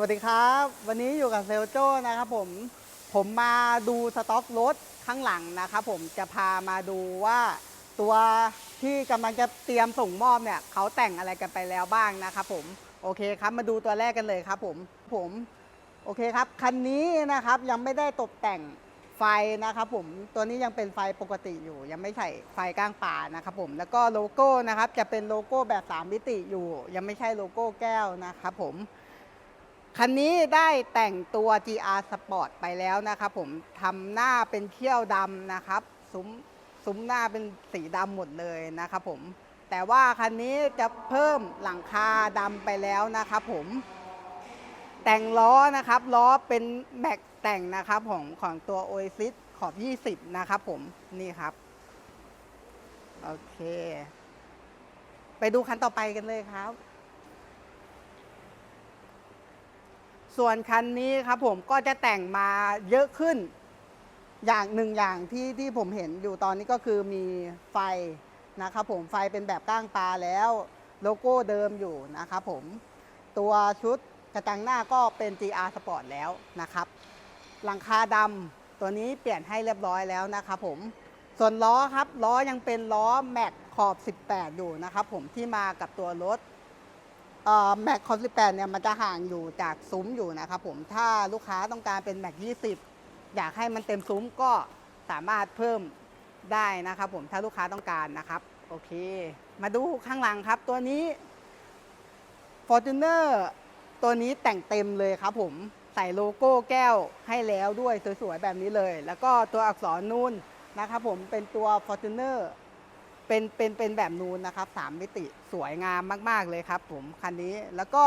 วัสดีครับ วันนี้อยู่กับเซลโจ้นะครับผมผมมาดูสต็อกรถข้างหลังนะครับผมจะพามาดูว่าตัวที่กำลังจะเตรียมส่งมอบเนี่ยเขาแต่งอะไรกันไปแล้วบ้างนะครับผมโอเคครับมาดูตัวแรกกันเลยครับผมผมโอเคครับคันนี้นะครับยังไม่ได้ตกแต่งไฟนะครับผมตัวนี้ยังเป็นไฟปกติอยู่ ยังไม่ใส่ไฟก้างป่านะครับผมแล้วก็โลโก้นะครับจะเป็นโลโก้แบบ 3 มิติอยู่ ยังไม่ใช่โลโก้แก้วนะครับผม คันนี้ได้แต่งตัว GR Sport ไปแล้วนะครับผมทำหน้าเป็นเขี้ยวดำนะครับ ซุ้มซุ้มหน้าเป็นสีดำหมดเลยนะครับผม แต่ว่าคันนี้จะเพิ่มหลังคาดำไปแล้วนะครับผมแต่งล้อนะครับล้อเป็นแม็กแต่งนะครับของของตัว Oasis ขอบ 20 นะครับผมนี่ครับ โอเค ไปดูคันต่อไปกันเลยครับ ส่วนคันนี้ครับผมก็จะแต่งมาเยอะขึ้น อย่างหนึ่งอย่างที่ที่ผมเห็นอยู่ตอนนี้ก็คือมีไฟนะครับผมไฟเป็นแบบก้างปลาแล้ว โลโก้เดิมอยู่นะครับผมตัวชุดกระจังหน้าก็เป็น GR Sport แล้วนะครับหลังคาดำตัวนี้เปลี่ยนให้เรียบร้อยแล้วนะครับผมส่วนล้อครับล้อยังเป็นล้อแม็กขอบ 18 อยู่นะครับผมที่มากับตัวรถ แม็กคอน18เนี่ยมันจะห่างอยู่จากซุ้มอยู่นะครับผมถ้าลูกค้าต้องการเป็นแม็ก20อยากให้มันเต็มซุ้มก็สามารถเพิ่มได้นะครับผมถ้าลูกค้าต้องการนะครับ โอเค มาดูข้างหลังครับ ตัวนี้ Fortuner ตัวนี้แต่งเต็มเลยครับผมใส่โลโก้แก้วให้แล้วด้วยสวยๆแบบนี้เลย แล้วก็ตัวอักษรนูนนะครับผมเป็นตัว Fortuner เป็นเป็นเป็นแบบนูนนะครับสามมิติสวยงามมาก ๆ เลยครับผมคันนี้แล้วก็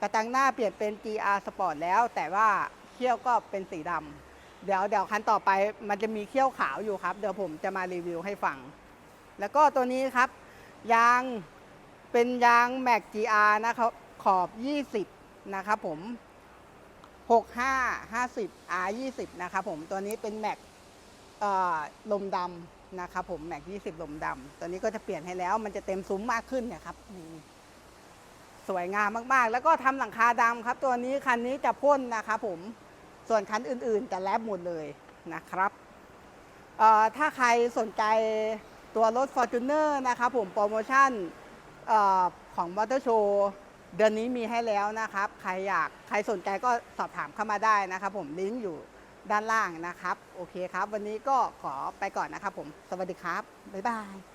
กระจังหน้าเปลี่ยนเป็น GR Sport แล้ว แต่ว่าเขี้ยวก็เป็นสีดำเดี๋ยวเดี๋ยวคันต่อไปมันจะมีเขี้ยวขาวอยู่ครับ เดี๋ยวผมจะมารีวิวให้ฟัง แล้วก็ตัวนี้ครับ ยางเป็นยางแม็ก GR นะครับขอบ 20 นะครับผม 65 50 R 20 นะครับผมตัวนี้เป็นแม็กลมดำ นะครับผมแม็ก20 ลมดำตัวนี้ก็จะเปลี่ยนให้แล้ว มันจะเต็มซุ้มมากขึ้นเนี่ยครับนี่สวยงามมากๆ แล้วก็ทำหลังคาดำครับ ตัวนี้คันนี้จะพ่นนะครับผมส่วนคันอื่นๆจะแลบหมดเลยนะครับเอ่อถ้าใครสนใจตัวรถ Fortuner นะครับผมโปรโมชั่นเออของมอเตอร์โชว์เดือนนี้มีให้แล้วนะครับ ใครอยากใครสนใจก็สอบถามเข้ามาได้นะครับผมลิงก์อยู่ ด้านล่างนะครับ โอเคครับ วันนี้ก็ขอไปก่อนนะครับผม สวัสดีครับ บ๊ายบาย